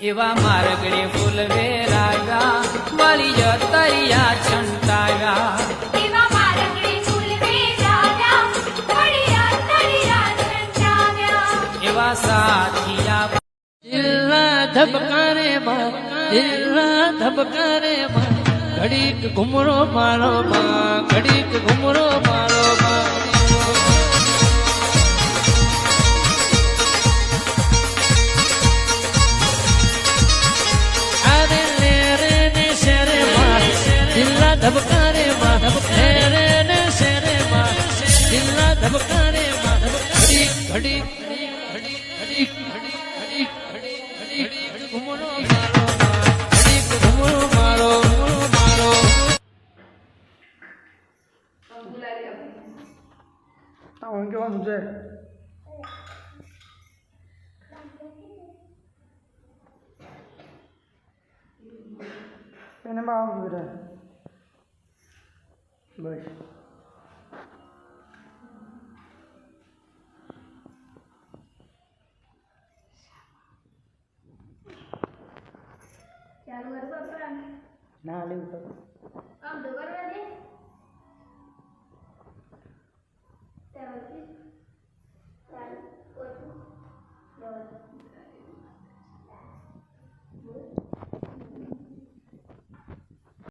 એવા માર્ગડે ફૂલ વેરાવ્યા વળી જતરિયા છંટાવ્યા એવા મારગડે ફૂલ વેરાવ્યા, વળિયા તળિયા છંટાવ્યા. એવા સાથિયા દિલના ધબકારે માં દિલના ધબકારે માં ઘડીક ઘુમરો મારો માં ઘડીક ઘુમરો તારું કેવાનું છે? એને બાવ બસ. ચાલુ કરું પપ્પા ના લેવું તો આમ તો કરવા દે ચાલો ચાલો